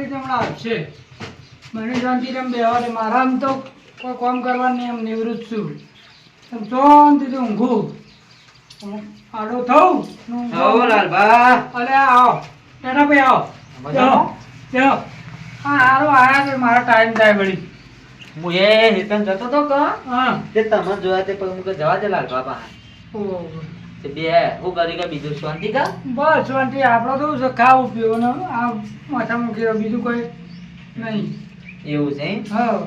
નોકરી તો હમણાં આપશે મને શાંતિરામ બેવા મારા આમ તો કોઈ કામ કરવાની એમ નિવૃત્ત છું. એમ શાંતિથી ઊંઘું. આડો થવું અરે આવો. ટાટા ભાઈ આવો? ચલો હા હારો આયા છે મારો ટાઈમ થાય વળી. હું એ હેતન જતો તો ક હા. તે જોયા તે પછી હું જવા દે પાસે ઓહો. બે હું. કરી કે બીજું શાંતિ કા? બસ શાંતિ આપણો તો છે? ખાવું પીવું આ માથા મૂકી બીજું કોઈ નહીં. એવું છે હા.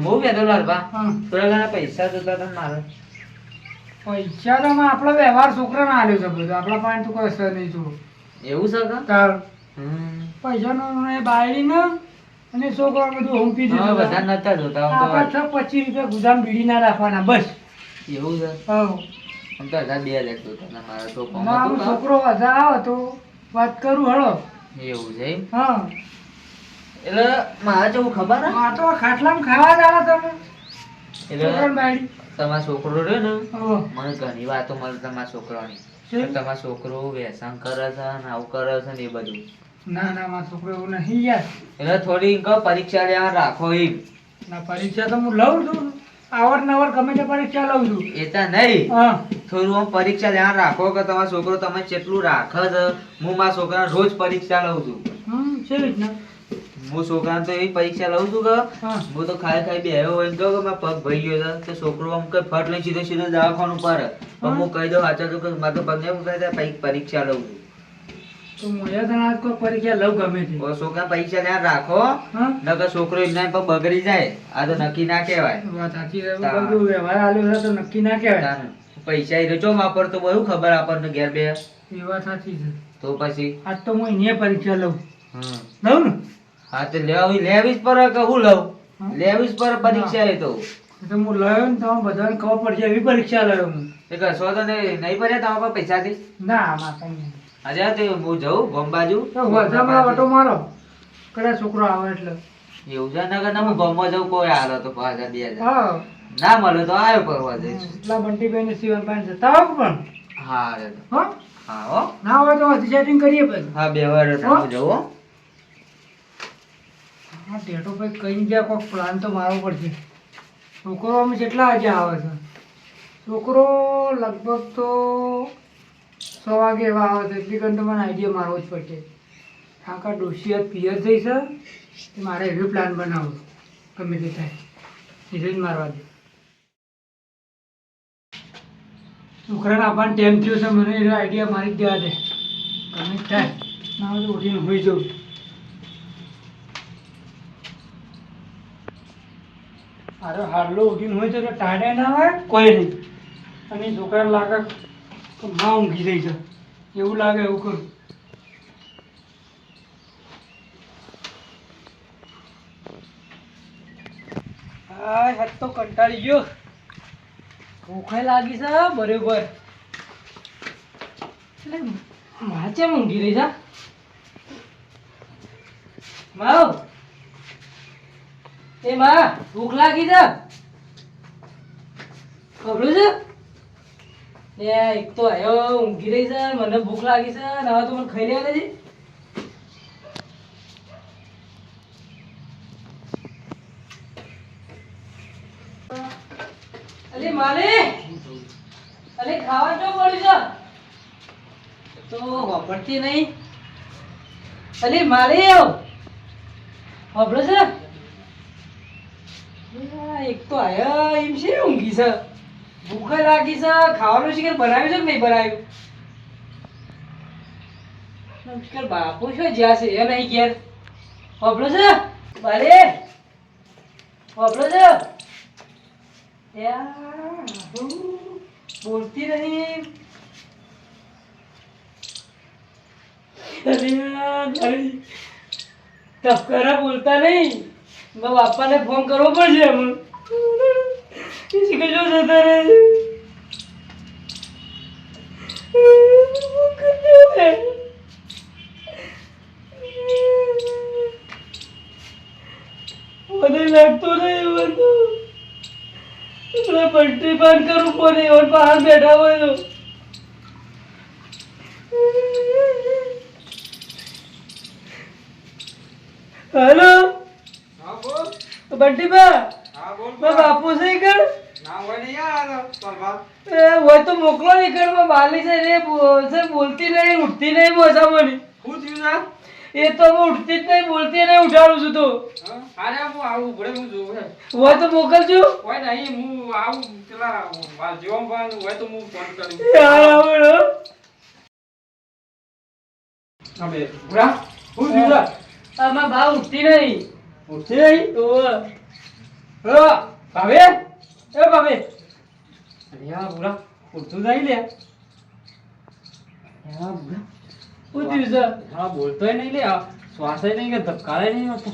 બહુ હું કહેતો લાલબા હા. થોડા ઘણા પૈસા જોતા હતા મારે. પૈસા તો આપણો વ્યવહાર છોકરાને આલ્યો છે બધું. આપણા પાસે તો કોઈ અસર નહીં છું એવું છે કા? તાર. પૈસાનો એ બાયડીને અને છોકરા બધું હોમપી દીધું બધા નતા જોતા આપણે છ પચીસ રૂપિયા ગુદામ બીડી ના રાખવાના બસ. એવું છે. હા. આમ તો હજાર બે હજાર જોતા મારે તો કા? છોકરો વધારે આવે તો વાત કરું હળો. એવું છે હા. એટલે મારે જેવું ખબર હે? તો ખાટલામાં ખાવા જ આવે તમે. એટલે તમારો છોકરો રહ્યો ને મને ઘણી વાતો મળે તમારા છોકરાની? તમારો છોકરો વ્યસન કરે છે ને આવું કરે છે ને એ બધું. ના ના મારો છોકરો એવું નહીં યાર. એટલે થોડી પરીક્ષા લેવા રાખો એમ. ના પરીક્ષા તો હું લઉં છું. આવર નવર ગમે તે પરીક્ષા લઉં છું. એ તો નહીં. થોડું આમ પરીક્ષા ધ્યાન રાખો કે તમારો છોકરો તમે કેટલું રાખે છે હું મારા છોકરા રોજ પરીક્ષા લઉં છું. છે રીતના? હું છોકરા તો એવી પરીક્ષા લઉં છું કે હા. તો ખાઈ ખાઈ બેહ્યો હોય કે પગ ભઈ ગયો તો છોકરો આમ કઈ ફટ લઈ સીધો સીધો દવાખાનું પર. પણ હું. કહી દઉં છું કે મારે તો પગ નહીં પરીક્ષા લઉં છું. તો એ તને પરીક્ષા લઉં ગમે છોકરા પરીક્ષા લેવા રાખો. નકર છોકરો એમના પર બગડી જાય. આ તો નક્કી ના કહેવાય. વાત સાચી છે. બધું વ્યવહાર આલ્યો છે તો નક્કી ના કહેવાય. પૈસા એ ચો વાપરતો બહુ ખબર આપણને ઘેર બે. એ વાત સાચી છે. તો પછી? આજ તો હું અહીંયા પરીક્ષા લઉં. લઉં ને? હા તો લેવી લેવી જ પર કે હું લઉં? લેવી જ પડે પરીક્ષા એ તો. તો હું લયો ને બધાને ખબર પડશે એવી પરીક્ષા લયો હું. એ કશો તો નહીં ભર્યા તમારા પાસે પૈસાથી? ના આમાં અરે તે હું જઉં ગોમ બાજુ વધામાં ઓટો મારો. કદાચ છોકરો આવે એટલે. એવું છે? નગર ના હું ગોમમાં જઉં કોઈ હાલો તો પાંચ હજાર બે હજાર હા ના મળે તો આવ્યો પરવા જઈશ. એટલા બંટીભાઈ ને સીવન પાન જતા આવો પણ. હા. હા? હા હો. ના હોય તો સેટિંગ કરીએ પછી. હા બે વાર જવો હું હા. ટેટો ભાઈ કઈ જ્યાં કોઈક પ્લાન તો મારવો પડશે. છોકરો અમે જેટલા હજી આવે છે. છોકરો લગભગ તો સો વાગે એવા આવે છે એટલી કરીને મને આઈડિયા મારવો જ પડશે. કાકા ડોશિયા પિયર થઈ છે. મારે એવો પ્લાન બનાવો. ગમે તે થાય. એટલે જ મારવા દે. છોકરાને આપવાનો ટાઈમ થયો છે. મને એનો આઈડિયા મારી જ દેવા દે. ગમે થાય. ના હોય તો ઉઠીને હોઈ જવું અરે હારલો ઉઠીને હોય તો ટાઢે ના હોય, કોઈ નહીં. અને છોકરાને લાગે કે માં ઊંઘી રહી છે. એવું લાગે એવું કરું હા હાથ તો કંટાળી ગયો. ભૂખે લાગી છે બરોબર. એટલે માં ઊંઘી રહી છે? માવ. એ માં, ભૂખ લાગી છે? ખબર છે? એ, એક તો આવ્યો ઊંઘી રહી છે, મને ભૂખ લાગી છે હવે તો મને ખાઈ લેવા દેજે. અલી માલે, અલી ખાવા જો પડ્યું છે? તો વાપરતી નહીં. અલી માલે, વાપરો છે? એક તો આવ્યો એમ છે, ઊંઘી છે. ભૂખ લાગી છે. ખાવાનું શિખર બનાવ્યું છે કે નહીં બનાવ્યું? બાપુ શું જ્યાં છે, એ નહીં ઘેર. વાપરો છે? બારે. વાપરો છે? બોલતી નહીં. ટપકારા બોલતા નહીં. બાપાને ફોન કરવો પડશે એમ. શીખે જો જતા રહે મને લાગતું નહીં બધું પેલા પલટી બંધ કરું પડે બહાર બેઠા હોય તો હેલો બોલ મારા બાપુ છે કણ હોય ને યાર પરવા એ હોય તો મોકલો ને બાલી છે રે છે બોલતી નહીં ઉઠતી નહીં મોસામણી શું થયું એ તો હું ઉઠતી જ નહીં બોલતી નહીં ઉઠાડું છું તો. અરે હું આવું ઘરે હું જોઉં હોય તો મોકલજો. હોય નહીં હું આવું પેલા જીવન હોય તો હું ફોન કરું યાર આવડો હવે બુરા શું થયું છે? આમાં ઉઠતી નહીં. ભાવે એ ભાવે અરે યાર બુરા ઉઠતું નહીં લે. યાર બુરા શું છે? હા બોલતોય નહીં લે આ શ્વાસે નહીં કે ધબકારે નહીં હોતો.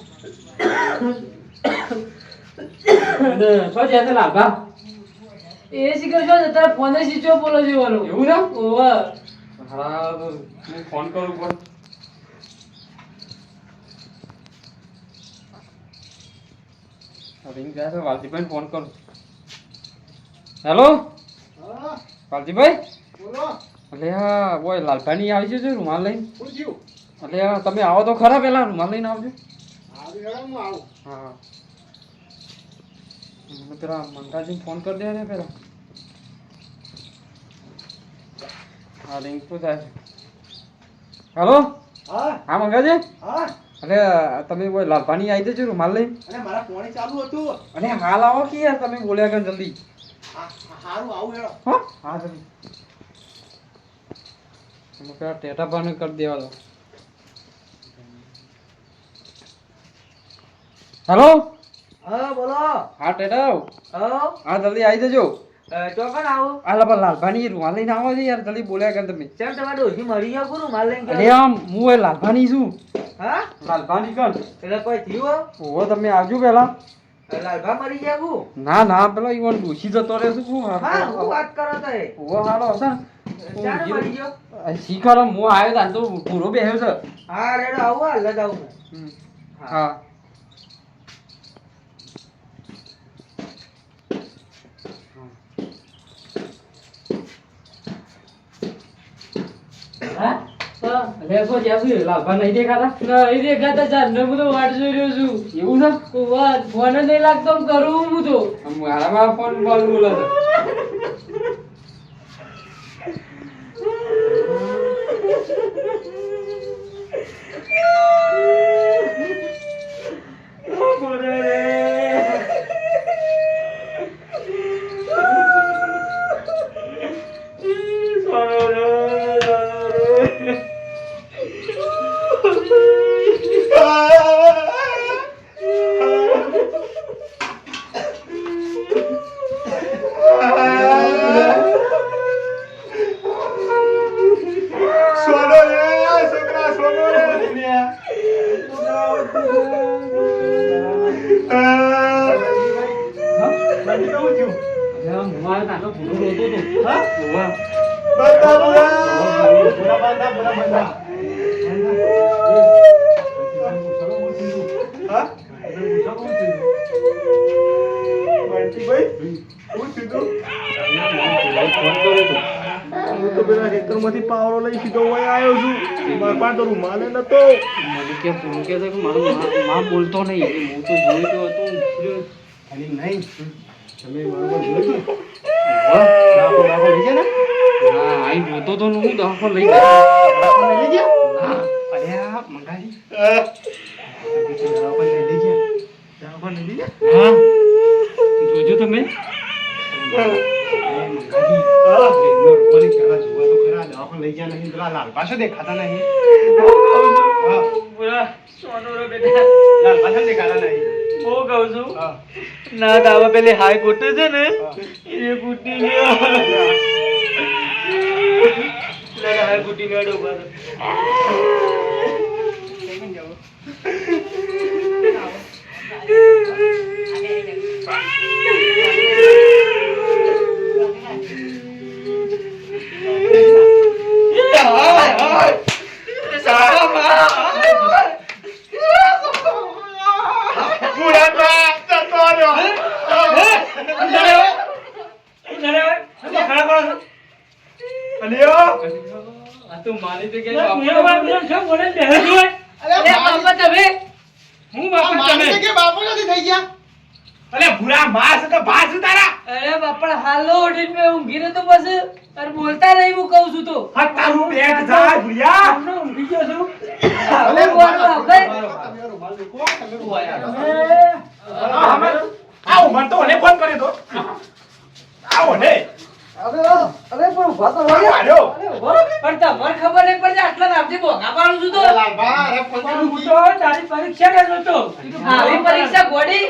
શું છે તે લાભા એ શીખર છો તારા ફોને સ્વિચ ઓફ બોલો છે એવું છે? ઓવે. હા ફોન કરું પણ. રિંગ જાય વાલજીભાઈ ફોન કરું હેલો વાલજીભાઈ? અલે હા બોય લાલભાની આવી છે રૂમાલ લઈને. અલે હા તમે આવો તો ખરા પેલા રૂમાલ લઈને આવજો. હા પેલા મંગાજીને ફોન કરી દે ને પેલા. હા રિંગ તો થાય છે. હેલો હા. મંગાજી? અરે તમે કોઈ આવી જજો રૂમાલ લઈ અને મારા ફોન ચાલુ હતું. અને હાલ આવો કે યાર તમે બોલ્યા કર જલ્દી. હા, હારું આવું હેડો. હા? હા જલ્દી. પેલા ટેટા પાને કરી દેવા દો. હેલો? હા બોલો. હા ટેટા. હા હા જલ્દી આવી જજો. ચોકન આવું. આ લબા લાલભાની રૂમાલ લઈને આવો છો યાર જલ્દી બોલ્યા કર તમે. ચાલ તમારે ડોશી મરી ગયા કોનું માલ લઈને અરે આમ હું એ લાલભાની છું. હા? લાલભા કણ એટલે કોઈ થયું ઓહો તમે આવજો પેલા લાલભા મરી ગયા ના ના પેલો ઈવન ડૂસી જતો રહેશે શું હા હું વાત કરો તો ઓહો હાલો હશે ચાલ મરી ગયો. શીખર હું આવ્યો તાન તો પૂરો બેહ્યો છે. હા રેડો આવું હાલ જ આવું. હા. હા? અરે શું લાભા નહીં દેખાતા? ના એ દેખાતા ચાર ને હું તો વાટ જોઈ રહ્યો છું. એવું છે? વાત ફોન નહીં લાગતો આમ કરું હું તો. મારા મારા ફોન બોલ બોલો છે. સોનો આવ્યો છું મારા પાસે તો રૂમાલે નતો મને કે ફોન કે છે કે મારો મા- બોલતો નહીં. હું તો જોઈ તો હતો. ઉઠ્યો. નહીં તમે મારો જોયું જોઈ લઈ ગયા ને? હા આઈ જોતો તો ને હું દવાખાને લઈ ગયો. લઈ ગયા? હા અરે આ મંગાજી. દવાખાને લઈ ગયા. દવાખાને લઈ ગયા? હા. જોજો તમે. લાલપાશો દેખાતા નહીં? પૂરા સોનો બેટા. લાલપાશો દેખાતા નહીં? હું કહું છું ના દાવા પેલી હાય કૂટે છે ને એ કૂટી ગયો હાય કૂટી ગયો ઉપર અલે ભૂરા માસ તો ભાસ તારા અરે બાપા હાલો ઉઠીને ઊંઘી રહ્યો તો પછી અરે બોલતા નહીં હું કહું છું તો હા તારું બેટ જા ભૂરિયા હમણાં ઊંઘી ગયો છું હવે બોલવા આવશે? આવો મન તો મને ફોન કર્યો તો આવો ને આલ્યો પણ તમારે ખબર નહીં પડતી આટલા રાતથી બોગા પાડું છું તો. પણ હું તો તારી પરીક્ષા ને જોતો આવી પરીક્ષા ગોડી?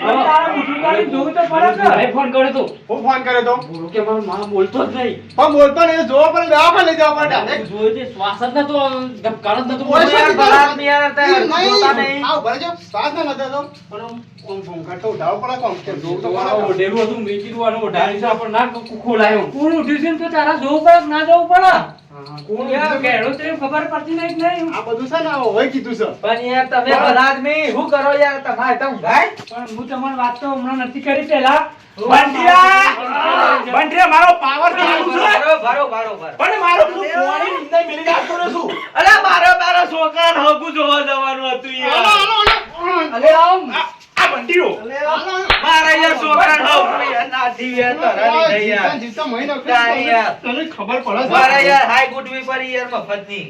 તારા મોઢું કાઢી જોવું તો પડે અરે ફોન કર્યો તો. હું ફોન કર્યો તો? બોલો કે મારો માં બોલતો જ નહીં. પણ બોલતો નહીં જોવા લઈ પડે જોયો તે શ્વાસ જ નતો ધબકારો જ નતો. ઓય યાર, બરાત નહીં યાર, જોતા નહીં. આવ ભલે શ્વાસ ન નતો પણ આમ આમ ઘૂંઘટ પડે કોમ કે જોવું તો તો પડે ઓઢેલું હતું મેં કીધું આનું ઓઢાડી છે આપણે ના ખોલાયો કોણ ઉઠ્યું છે તો તારા જોવું પડે ના જોવું પડે? કોણ યાર, ઉઠ્યું? ઘેડો ખબર પડતી નહીં નહીં. આ બધું છે ને હોય કીધું છે. પણ યાર તમે બધા આદમી શું કરો યાર? તમારે તો ઊંઘાય. પણ હું તમારી વાત તો હમણાં નથી કરી પેલા બંટિયા! બંટિયા મારો પાવર બારો, બારો. પણ મારો પેલું પોણી નિંદાઈ મેલી નાખતો છું. અલા, મારો મારો છોકરાને હગું જોવા જવાનું હતું યાર. અલે આમ. બંટીઓ મારા યાર છોકરાને હગું યાર યાર તરાની થઈ યાર. જીવતા- જીવતા મહિનો યાર. તને ખબર પડે મારા યાર હાઈ ગુટવી પડી યાર મફતની.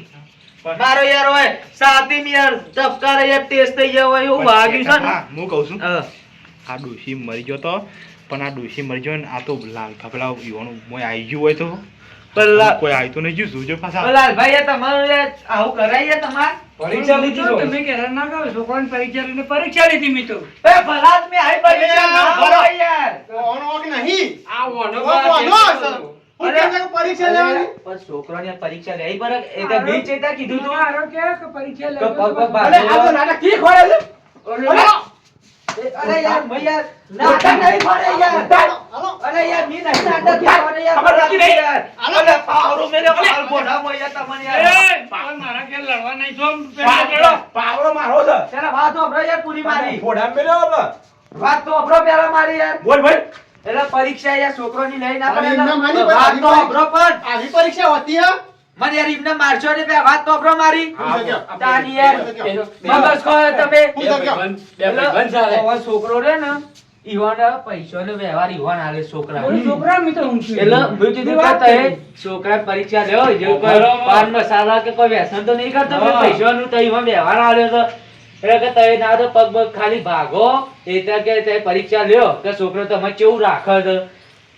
મારો યાર હોય સાતીમ યાર. ધબકારે યાર ટેસ્ટ થઈ ગયો હોય એવું વાગ્યું છે ને હું. કહું છું. આ ડોશી મરી ગયો તો પણ આ ડોશી મરી ગયો ને આ તો લાલ કપડા યુવાનું મોય આવી ગયું હોય તો. પેલા કોઈ આવી તો નહીં ગયું જોજો પાછા પેલા ભાઈ યાર તમારું આવું કરાય તમાર? પરીક્ષા લીધી તો. તમે ઘેર ના કહો છોકરાની પરીક્ષા લઈને પરીક્ષા લીધી મેં તો. એ ભલાદ મેં હાઈ પરીક્ષા ના ભરો યાર. ઓનો ઓક નહીં. આ ઓનો ઓક બા ઓનો કે- અસર. હું કેમ કે પરીક્ષા લેવાની? પણ છોકરાની પરીક્ષા લેવી પડે. એ તો બી કીધું તું. કે કે પરીક્ષા તો આ તો કી છે. અરે યાર ભૈયા નાટક નહીં પડે યાર. હાલો. અરે યાર મી નહીં નાટક પડે યાર. ખબર નથી નહીં. યાર. અરે પાવરો મેરે પાલ બોઢામાં યાર તમને યાર પાવર. મારા કે લડવા નહીં છો પાવરો પાવડો પાવડો મારો છે. તેરા વાત તો યાર પૂરી મારી. ફોડા મેરે હતો. વાત તો અભરો પેલા મારી યાર. બોલ ભાઈ. એટલે પરીક્ષા યાર છોકરોની લઈ ના પડે વાત તો ભાઈ. પણ. આવી પરીક્ષા હોતી હે? મને યાર ઇમને મારશો ને બે વાત તો અભરો મારી. હું તો કહ્યું. યાર. ખો તમે. છોકરો રે ને ઈવાને પૈસાનો વ્યવહાર ઈવાન આલે છોકરા છોકરા મેં તો ઊંઘી એટલે મેં કીધું કે તએ છોકરા પરીક્ષા લેવો જે કોઈ પાન મસાલા કે કોઈ વ્યસન તો નહીં કરતો પૈસા નું પૈસાનું તો વ્યવહાર આલ્યો તો. એટલે કે ના તો પગ પગ ખાલી ભાગો એ કે તે પરીક્ષા લ્યો કે છોકરો તમે કેવું રાખે છે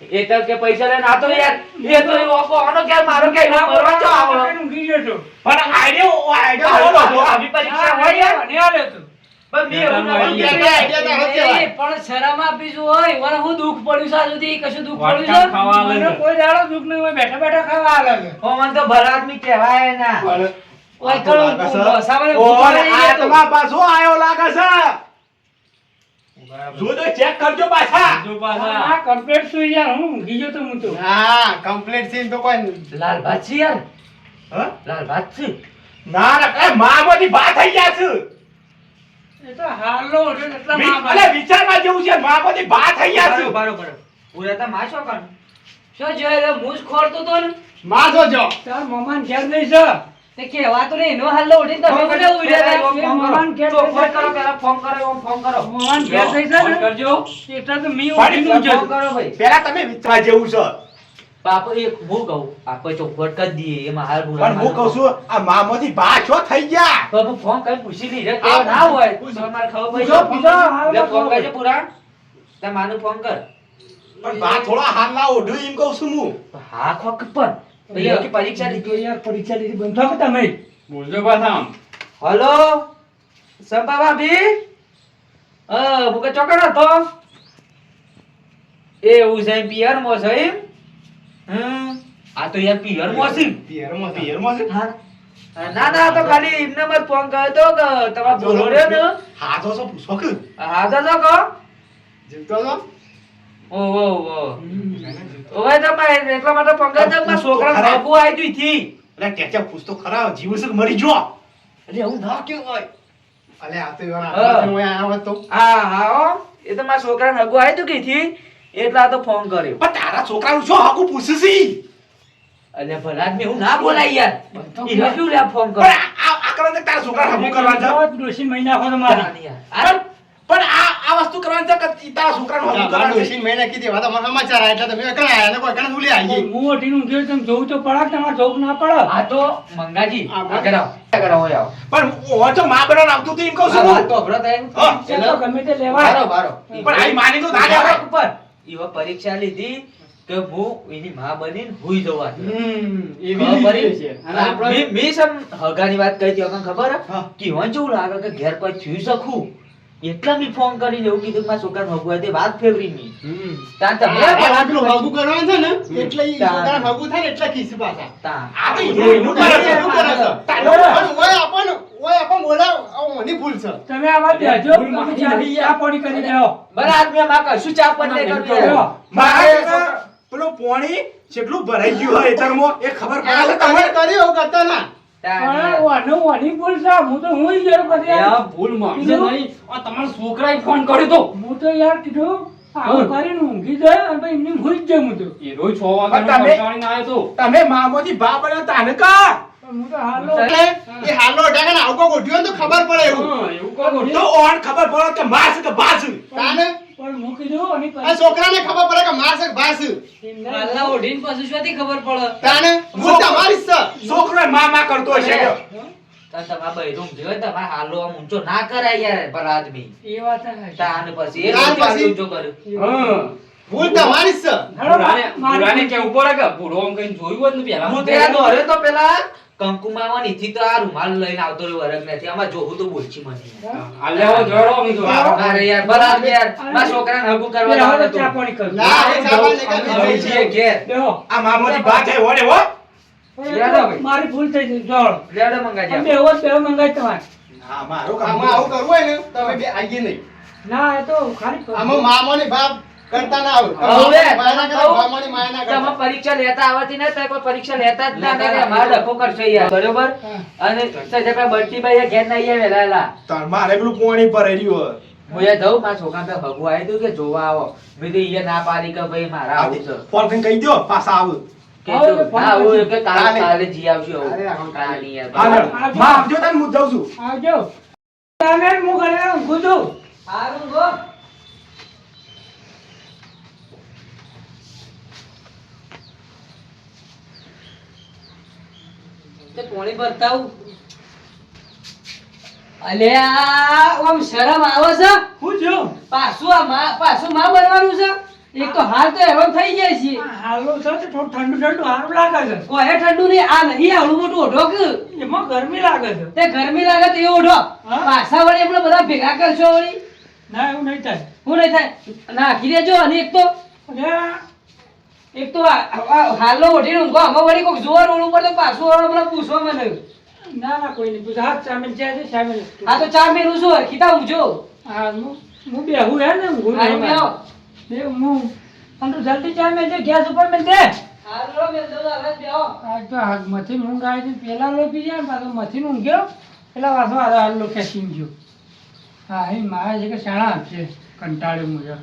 એ તો કે પૈસા લઈને આ તો યાર. એ તો ઓકો આનો કે મારો કે એવો મરવા ચો આવડો. ઊંઘી ગયો છો પણ આઈડિયો આઈડિયો સારો તો આવી પરીક્ષા હોય યાર. ને આલે તો પણ ના જ શરમ આપીશું હોય? મને હું દુઃખ પડ્યું છે આ સુધી? કશું દુઃખ પડ્યું છે? મને કોઈ દાડો દુઃખ નહીં હોય. બેઠા બેઠા ખાવા આવે છે. હો, મને તો ભલા આદમી કહેવાય ના. ઓય પાછો આયો લાગે છે. જોજો ચેક કરજો પાછા. જો પાછા. આ કમ્પ્લીટ સુઈ યાર હું ઊંઘી ગયો તો હું તો. હા કમ્પ્લીટ સીન તો કોઈ લાલ ભાત છે યાર. હ? લાલ ભાત છે. ના ના એ મામાંથી બા થઈ ગયા છે. એ તો હાલો એટલે એટલા વિ- અરે વિચારવા જેવું છે મામાંથી બા થઈ ગયા છે. બરોબર પૂરા તો માછો શું કરવાનું? શું લે હું ખોરતો તો ને. માં જો તાર મમાન ઘેર નહીં છે તે કહેવાતું નહીં એનો હાલો ઉઠીને તમે મને ઉડ્યા પહેલા ફોન કરો. મમાન ઘેર તો નહીં ફોન કરો, છે. ફોન કરો, ફોન કરો. મમાન ઘેર નહીં છે. કરજો. એટલે તો મી ફરી ફોન કરો ભાઈ. પેલા તમે વિચારવા જેવું છે. બાપુ એક હું કહું આપણે ચોખવટ કરી દઈએ એમાં હાલ બુરા પણ હું કહું છું આ મામાંથી બા છો થઈ ગયા. બાપુ ફોન કરી પૂછી લીધે ના હોય? પૂછો. તો ખબર પૂછો, ફોન કરજો પૂરા. તાર માનું ફોન કર. પણ બા થોડા હાલ ના ઓઢું એમ કહું છું હું. હા ખોક પણ. ભાઈ પરીક્ષા લીધી. યાર પરીક્ષા લીધી. બંધ થાઓ તમે? બોલજો પાછા હલો? સંપા ભાભી અ મુકે ચોકડ હતો? એવું છે પિયર મો છે એમ? હમ? આ તો યાર પિયર મો છે. પિયરમાં પિયરમાં છે? હા. ના ના તો ખાલી એમને મત ફોન કર્યો તો કે તમારે બોલો રે ને. હા તો શું પૂછો કે? હા તો તો કહો? જીવતો છો? ઓ ઓ ઓ. ઓવે તો મારે એટલા માટે કર્યો તો છોકરા ભાગુ આવી ગઈ થી અરે કેચા પૂછ તો ખરા જીવ મરી જો એટલે હું ના કેવાય અલે આ તો એવા આયા તો. હા હા ઓ એ તો મારા છોકરા હગુ આવી તું કીધી એટલે આ તો ફોન કર્યો. પણ તારા છોકરાનું શું હાકું પૂછશી અને ભલા આદમી હું ના બોલાય યાર. એ હજુ લે ફોન કર્યો આ- આ તારા છોકરા હગું કરવા છે. ડોશી મહિના આખો મારા. પણ આ આ વસ્તુ કરવાની છે કે તારા છોકરાને તમારા કરવાનું છે. મેં કીધી વાત અમારા સમાચાર આ એટલે તમે કણ આયા? ને કોઈ કણ ભૂલી આવી હું ઓઢીને ગયો તમે જોઉં તો પડા તમારે જોવું ના પડે? આ તો મંગાજી આ આગળ આવો આગળ આવો આવો. પણ ઓ તો માં બરાબર આવતું હતું એમ કહું છું તો તઈ. ચલો. ગમે તે લેવા બારો, બારો. પણ આઈ માની તો ના બારો ઉપર. ઈવો પરીક્ષા લીધી કે હું એની માં બનીને હુઈ જવા એવી મી- મી સમ હગાની વાત કહી હતી ખબર. કે હું કેવું લાગે કે ઘેર કોઈ થયું શકું. એટલા બી ફોન કરી દેવું કીધું કે મારા છોકરાને હગું હોય તે વાત ફેવરી ની. તાર તમે આટલું આ કરવા છે ને એટલે ઈ છોકરા છોકરાને થાય એટલે ખીસી પાછા. આ તો ઈનું કરે છે. એનું કરે છે. પણ ઓય આપણ ઓય આપણ બોલાવ. આ ઓની ભૂલ છે. તમે આ વાત દેજો તમે ચા ચા પાણી કરી દેવો બરાબર મે માં કશું ચા પણ લે કરવી ના, મારે પેલો પોણી જેટલું ભરાઈ ગયું હોય તરમો એ ખબર પડે. તમે કર્યું કરતા ના. છોકરાએ ફોન કર્યો તો. હું તો યાર કીધું કરીને ઊંઘી જાય અને પછી એમની ભૂલ જાય હું તો. એ રોજ છ વાગે તમે- કંટાળીને આવ્યો તો. તમે મામાંથી બા બન્યા તાને કા પણ હું તો હાલો. એટલે એ હાલો અઢાકા ને આવું કોઈ ગોઠવ્યું હોય ને તો ખબર પડે એવું. એવું તો ઓણ ખબર પડે કે માસ છે કે બા તાને પણ હું કીધું અને આ છોકરાને ખબર પડે કે માર છે કે ભાસ છે. એમને- તાને ભૂલ તમારી છે. છોકરો એ માં માં કરતો હશે તમારા બૈરું ઊંઘ્યું હોય હાલો આમ ઊંચો ના કરાય યાર ભલા આદમી. એ વાત તાન પછી એ પછી- ઊંચો કર્યો. હા. ભૂલ તમારી છે. મારી ભૂલ. કેવું કે ભૂરો આમ કઈ જોયું હોત ને હું પેલા દોડ્યો તો પેલા. કંકુમામાં નીચી તો આ રૂમાલ લઈને આવતો રહ્યો વરગ નથી. આમાં જોવું તો બોલછી મને. આ લેવો જોડો અમે તો અરે યાર ભલા યાર. મારા છોકરાને હગું કરવા બે હાલો ચા પાણી કરું. ના એ ચાવલ ને અમે કાંઈ ઘેર. આ મામાની બા થાય હોને હો. મારી ભૂલ થઈ ગઈ જોડો. બે એવો જ તમારે. હા મારો કામ આવું કરવું હોય ને તમે બે આવીએ નહીં. ના એ તો ખાલી. આમાં મામાની બાપ કરતા ના આવો હવે માના કરે, કહું. મામાની માયા ના તમે કરતા. પરીક્ષા લેતા આવડતી નથી કોઈ પરીક્ષા લેતા જ ના એટલે અમારે ડખો કરશે યાર. બરોબર? અને સજે બંટીભાઈ ઘેર ના મારે પેલું પોણી રહ્યું હું એ જઉં મારા છોકરા આવી દઉં કે જોવા આવો. મેં તો ના પાડી કે ભાઈ મારા આવું છે. ફોન કરીને કહી દો પાછા આવું. કાલે જી આવજો. આવજો હું જાઉં છું. આવજો. તમે હું ઘરે ઊંઘું છું. હારું ગો. અલ્યા ઓમ શરમ આવે છે? હું છું? પાછું આ માં પાછું માં બનવાનું છે? એક તો હાલ તો હેરાન થઈ જાય છે. હાલો છે તો થોડું ઠંડુ ઠંડુ હારું લાગે છે. કોહે ઠંડુ નહીં? આ નહીં આવડું મોટું ઓઢો કે? એમાં ગરમી લાગે છે. તે ગરમી લાગે તો એ ઓઢો? પાછા વળી આપણે બધા ભેગા કરશો વળી? ના એવું નહીં થાય. હું નહીં થાય? નાખી દેજો અને એક તો. અરે એક તો આ- આ હાલો ઓઢીને ઊંઘો આમાં વળી કોઈક જોવા રોડ ઉપર તો પાછું વાળો મને પૂછવા મને ના ના કોઈ નહીં પૂછ. હાથ સામેલ છે છે હા તો ચા મેલું છું કીધા ઊંઘજો. હા હું હું બેહું હે ને ઊંઘું હા, બે હું પણ તું જલ્દી ચા મેલ છે ગેસ ઉપર મેં દે. હાલો મેલ હવે બેહો. આજ તો મથી ઊંઘ આવી હતી પેલા લો પી ને પાછો મથી ઊંઘ્યો. પેલા વાસો હારો હાલો ખેંચીને ગયો. હા એ મારા છે કે શાણા આપશે કંટાળ્યો મુજબ.